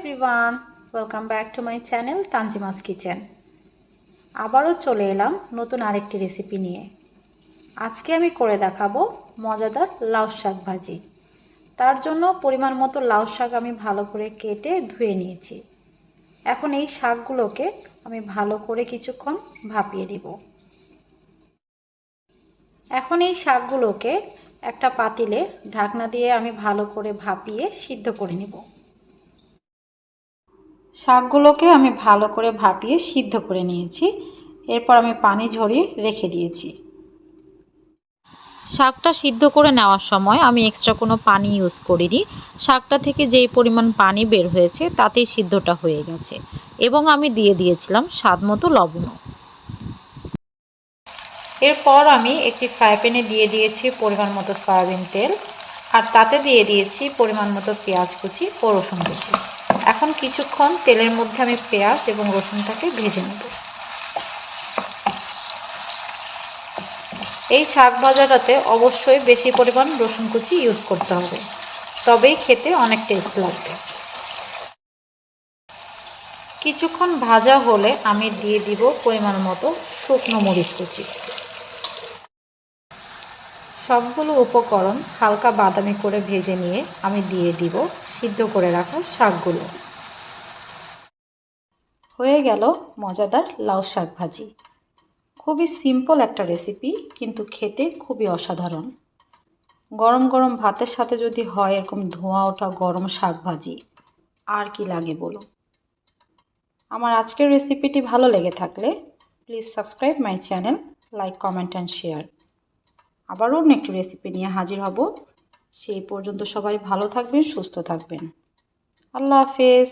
Everyone welcome back to my channel Tanjima's kitchen আবারও চলে এলাম নতুন আরেকটি রেসিপি নিয়ে। আজকে আমি করে দেখাবো মজাদার লাউ শাক ভাজি। তার জন্য পরিমাণ মতো লাউ শাক আমি ভালো করে কেটে ধুয়ে নিয়েছি। এখন এই শাকগুলোকে আমি ভালো করে কিছুক্ষণ ভাপিয়ে দিব। এখন এই শাকগুলোকে একটা পাতিলে ঢাকনা দিয়ে আমি ভালো করে ভাপিয়ে সিদ্ধ করে নিব। শাকগুলোকে আমি ভালো করে ভাপিয়ে সিদ্ধ করে নিয়েছি। এরপর আমি পানি ঝরিয়ে রেখে দিয়েছি। শাকটা সিদ্ধ করে নেওয়ার সময় আমি এক্সট্রা কোনো পানি ইউজ করিনি। শাকটা থেকে যেই পরিমাণ পানি বের হয়েছে, তাতেই সিদ্ধটা হয়ে গেছে। এবং আমি দিয়ে দিয়েছিলাম স্বাদ মতো লবণও। এরপর আমি একটি ফ্রাই প্যানে দিয়ে দিয়েছি পরিমাণ মতো সয়াবিন তেল। আর তাতে দিয়ে দিয়েছি পরিমাণ মতো পেঁয়াজ কুচি ও রসুন কুচি। এখন কিছুক্ষণ তেলের মধ্যে আমি পেঁয়াজ এবং রসুনটাকে ভেজে নেব। এই শাক ভাজাটাতে অবশ্যই বেশি পরিমাণ রসুন কুচি ইউজ করতে হবে। তবেই খেতে অনেক টেস্ট লাগবে। কিছুক্ষণ ভাজা হলে আমি দিয়ে দিব পরিমাণ মতো শুকনো মরিচ কুচি। সবগুলো উপকরণ হালকা বাদামি করে ভেজে নিয়ে আমি দিয়ে দিব, সিদ্ধ করে রাখা শাকগুলো। হয়ে গেল মজাদার লাউ শাক ভাজি। খুবই সিম্পল একটা রেসিপি কিন্তু খেতে খুবই অসাধারণ। গরম গরম ভাতের সাথে যদি হয় এরকম ধোঁয়া ওঠা গরম শাক ভাজি, আর কি লাগে বলো আমার আজকের রেসিপিটি ভালো লেগে থাকলে please subscribe my channel like comment and share আবারও অন্য একটি রেসিপি নিয়ে হাজির হব। সেই পর্যন্ত সবাই ভালো থাকবেন, সুস্থ থাকবেন। আল্লাহ হাফেজ।